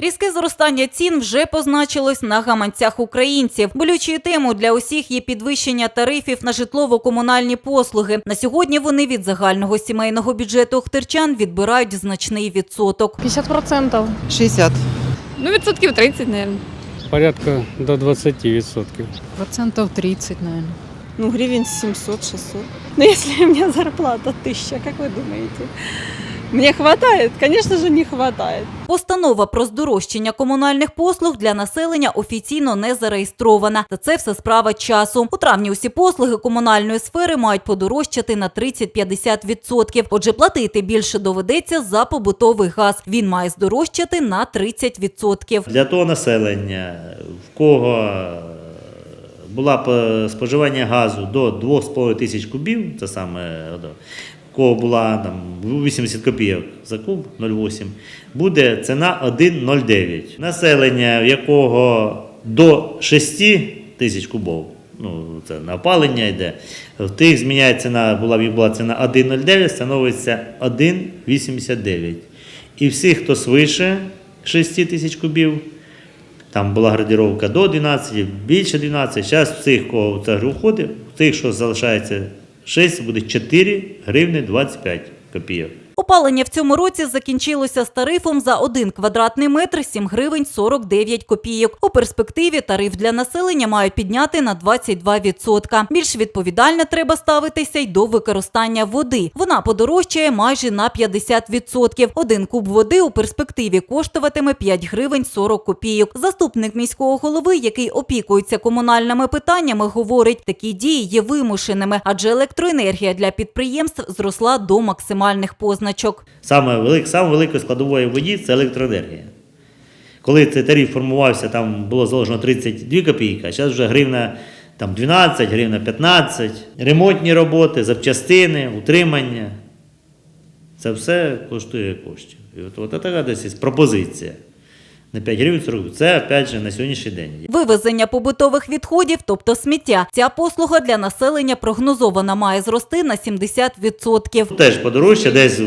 Різке зростання цін вже позначилось на гаманцях українців. Болючою темою для усіх є підвищення тарифів на житлово-комунальні послуги. На сьогодні вони від загального сімейного бюджету охтерчан відбирають значний відсоток. 50%. 60. Ну, відсотків 30, мабуть. порядка до 20%. Процентов 30, наверное. Ну, гривен 700-600. Но если у меня зарплата 1000, как вы думаете? Мне хватает? Конечно же, не хватает. Постанова про здорожчання комунальних послуг для населення офіційно не зареєстрована. Та це все справа часу. У травні усі послуги комунальної сфери мають подорожчати на 30-50%. Отже, платити більше доведеться за побутовий газ. Він має здорожчати на 30%. Для того населення, в кого е, була п- споживання газу до 2,5 тисяч кубів, це саме е, кого була там 80 копійок за куб 0,8, буде ціна 1,09. Населення, в якого до 6 тисяч кубов, ну це на опалення йде, в тих зміняє ціна, була, була ціна 1,09, становиться 1,89. І всіх, хто свише 6 тисяч кубів, там була градіровка до 12, більше 12. Зараз в цих, кого це входить, тих, що залишається 6, буде 4 гривни 25 копійок. Опалення в цьому році закінчилося з тарифом за 1 квадратний метр 7 гривень 49 копійок. У перспективі тариф для населення мають підняти на 22%. Більш відповідально треба ставитися й до використання води. Вона подорожчає майже на 50%. Один куб води у перспективі коштуватиме 5 гривень 40 копійок. Заступник міського голови, який опікується комунальними питаннями, говорить, такі дії є вимушеними, адже електроенергія для підприємств зросла до максимальних позначок. Саме, велик, саме великою складовою воді це електроенергія. Коли цей тариф формувався, там було заложено 32 копійки, а зараз вже гривна там, 12, гривна 15. Ремонтні роботи, запчастини, утримання. Це все коштує коштів. І от, от така десь пропозиція. На 5 гривень 40. Це опять же на сьогоднішній день. Вивезення побутових відходів, тобто сміття. Ця послуга для населення прогнозована має зрости на 70%. Теж подорожче, десь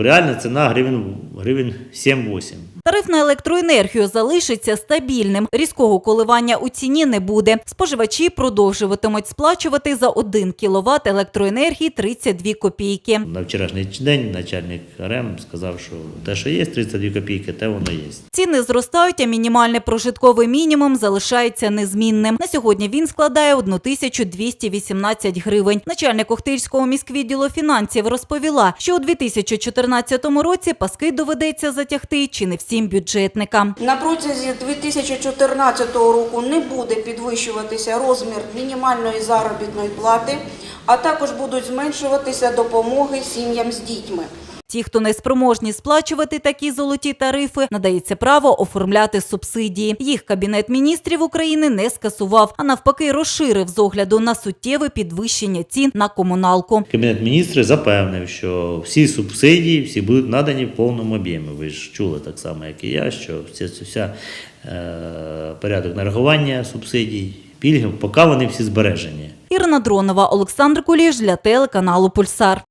реальна ціна гривень, гривень 7-8. Тариф на електроенергію залишиться стабільним. Різкого коливання у ціні не буде. Споживачі продовжуватимуть сплачувати за 1 кВт електроенергії 32 копійки. На вчорашній день начальник РЕМ сказав, що те, що є 32 копійки, те воно є. Ціни зростають, а мінімальний прожитковий мінімум залишається незмінним. На сьогодні він складає 1218 гривень. Начальник Охтирського міськвідділу фінансів розповіла, що у 2014 році паски доведеться затягти чи не всім бюджетникам. На протязі 2014 року не буде підвищуватися розмір мінімальної заробітної плати, а також будуть зменшуватися допомоги сім'ям з дітьми. Ті, хто не спроможні сплачувати такі золоті тарифи, надається право оформляти субсидії. Їх кабінет міністрів України не скасував, а навпаки розширив з огляду на суттєве підвищення цін на комуналку. Кабінет міністрів запевнив, що всі субсидії всі будуть надані в повному об'ємі. Ви ж чули так само, як і я, що вся, вся е, порядок нарахування субсидій, пільги, поки вони всі збережені. Ірина Дронова, Олександр Куліш для телеканалу Пульсар.